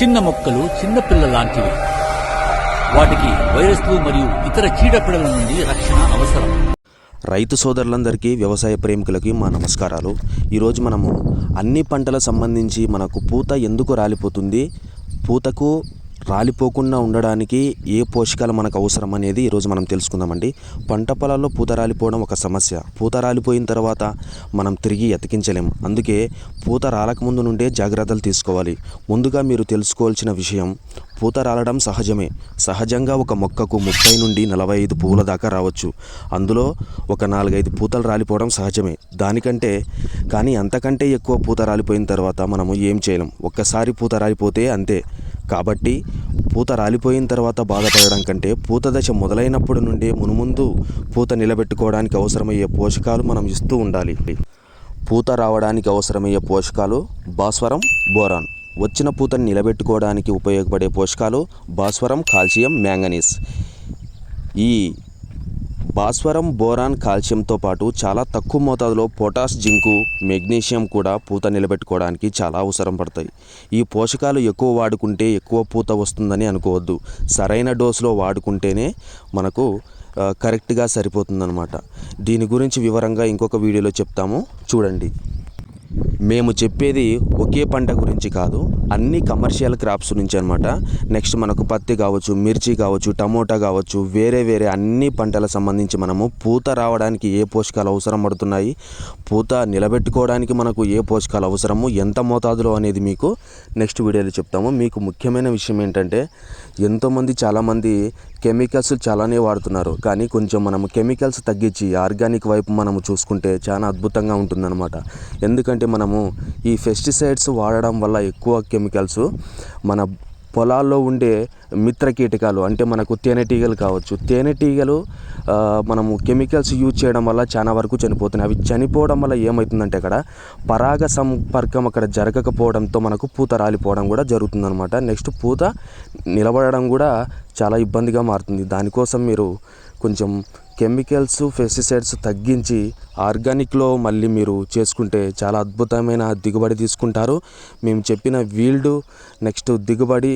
చిన్న మొక్కలు చిన్న పిల్ల లాంటివి. వాటికి వైరస్లు మరియు ఇతర చీడపీడల నుండి రక్షణ అవసరం. రైతు సోదరులందరికీ వ్యవసాయ ప్రేమికులకి మా నమస్కారాలు. ఈరోజు మనము అన్ని పంటల సంబంధించి మనకు పూత ఎందుకు రాలిపోతుంది? పూతకు రాలిపోకుండా ఉండడానికి ఏ పోషకాలు మనకు అవసరం అనేది ఈరోజు మనం తెలుసుకుందామండి. పంట పొలాల్లో పూత రాలిపోవడం ఒక సమస్య. పూత రాలిపోయిన తర్వాత మనం తిరిగి ఎతికించలేం. అందుకే పూత రాలకముందు నుండే జాగ్రత్తలు తీసుకోవాలి. ముందుగా మీరు తెలుసుకోవాల్సిన విషయం పూత రాలడం సహజమే. సహజంగా ఒక మొక్కకు ముప్పై నుండి నలభై ఐదు పువ్వుల దాకా రావచ్చు. అందులో ఒక నాలుగైదు పూతలు రాలిపోవడం సహజమే. దానికంటే కానీ అంతకంటే ఎక్కువ పూత రాలిపోయిన తర్వాత మనము ఏం చేయలేం. ఒక్కసారి పూత రాలిపోతే అంతే. కాబట్టి పూత రాలిపోయిన తర్వాత బాధపడడం కంటే పూత దశ మొదలైనప్పటి నుండి మునుముందు పూత నిలబెట్టుకోవడానికి అవసరమయ్యే పోషకాలు మనం ఇస్తూ ఉండాలి. పూత రావడానికి అవసరమయ్యే పోషకాలు భాస్వరం బోరాన్. వచ్చిన పూతను నిలబెట్టుకోవడానికి ఉపయోగపడే పోషకాలు భాస్వరం కాల్షియం మ్యాంగనీస్. ఈ భాస్వరం బోరాన్ కాల్షియంతో పాటు చాలా తక్కువ మోతాదులో పొటాష్ జింకు మెగ్నీషియం కూడా పూత నిలబెట్టుకోవడానికి చాలా అవసరం పడతాయి. ఈ పోషకాలు ఎక్కువ వాడుకుంటే ఎక్కువ పూత వస్తుందని అనుకోవద్దు. సరైన డోసులో వాడుకుంటేనే మనకు కరెక్ట్గా సరిపోతుందన్నమాట. దీని గురించి వివరంగా ఇంకొక వీడియోలో చెప్తాము. చూడండి. మేము చెప్పేది ఒకే పంట గురించి కాదు అన్ని కమర్షియల్ క్రాప్స్ నుంచి అనమాట నెక్స్ట్ మనకు పత్తి కావచ్చు మిర్చి కావచ్చు టమోటా కావచ్చు వేరే వేరే అన్ని పంటల సంబంధించి మనము పూత రావడానికి ఏ పోషకాలు అవసరం పడుతున్నాయి పూత నిలబెట్టుకోవడానికి మనకు ఏ పోషకాలు అవసరము ఎంత మోతాదులో అనేది మీకు నెక్స్ట్ వీడియోలో చెప్తాము. మీకు ముఖ్యమైన విషయం ఏంటంటే ఎంతోమంది చాలామంది కెమికల్స్ చాలానే వాడుతున్నారు కానీ కొంచెం మనము కెమికల్స్ తగ్గించి ఆర్గానిక్ వైపు మనము చూసుకుంటే చాలా అద్భుతంగా ఉంటుందన్నమాట. ఎందుకంటే మనం మనము ఈ పెస్టిసైడ్స్ వాడడం వల్ల ఎక్కువ కెమికల్స్ మన పొలాల్లో ఉండే మిత్ర కీటకాలు అంటే మనకు తేనెటీగలు కావచ్చు. తేనెటీగలు మనము కెమికల్స్ యూజ్ చేయడం వల్ల చాలా వరకు చనిపోతున్నాయి. అవి చనిపోవడం వల్ల ఏమవుతుందంటే అక్కడ పరాగ సంపర్కం అక్కడ జరగకపోవడంతో మనకు పూత రాలిపోవడం కూడా జరుగుతుందన్నమాట. నెక్స్ట్ పూత నిలబడడం కూడా చాలా ఇబ్బందిగా మారుతుంది. దానికోసం మీరు కొంచెం కెమికల్స్ పెస్టిసైడ్స్ తగ్గించి ఆర్గానిక్లో మళ్ళీ మీరు చేసుకుంటే చాలా అద్భుతమైన దిగుబడి తీసుకుంటారు. మేము చెప్పిన వీల్డ్ నెక్స్ట్ దిగుబడి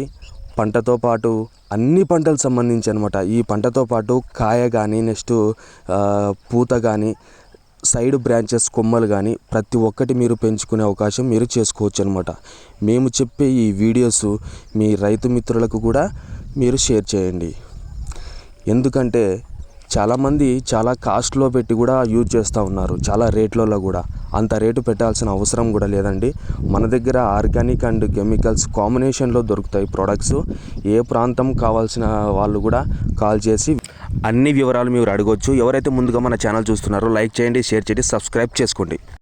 పంటతో పాటు అన్ని పంటలకు సంబంధించి అనమాట ఈ పంటతో పాటు కాయ కానీ నెక్స్ట్ పూత కానీ సైడ్ బ్రాంచెస్ కొమ్మలు కానీ ప్రతి ఒక్కటి మీరు పెంచుకునే అవకాశం మీరు చేసుకోవచ్చు అనమాట మేము చెప్పే ఈ వీడియోస్ మీ రైతు మిత్రులకు కూడా మీరు షేర్ చేయండి. ఎందుకంటే చాలామంది చాలా కాస్ట్లో పెట్టి కూడా యూజ్ చేస్తూ ఉన్నారు చాలా రేట్లలో కూడా. అంత రేటు పెట్టాల్సిన అవసరం కూడా లేదండి. మన దగ్గర ఆర్గానిక్ అండ్ కెమికల్స్ కాంబినేషన్లో దొరుకుతాయి ప్రొడక్ట్స్. ఏ ప్రాంతం కావాల్సిన వాళ్ళు కూడా కాల్ చేసి అన్ని వివరాలు మీరు అడగొచ్చు. ఎవరైతే ముందుగా మన ఛానల్ చూస్తున్నారో లైక్ చేయండి షేర్ చేయండి సబ్స్క్రైబ్ చేసుకోండి.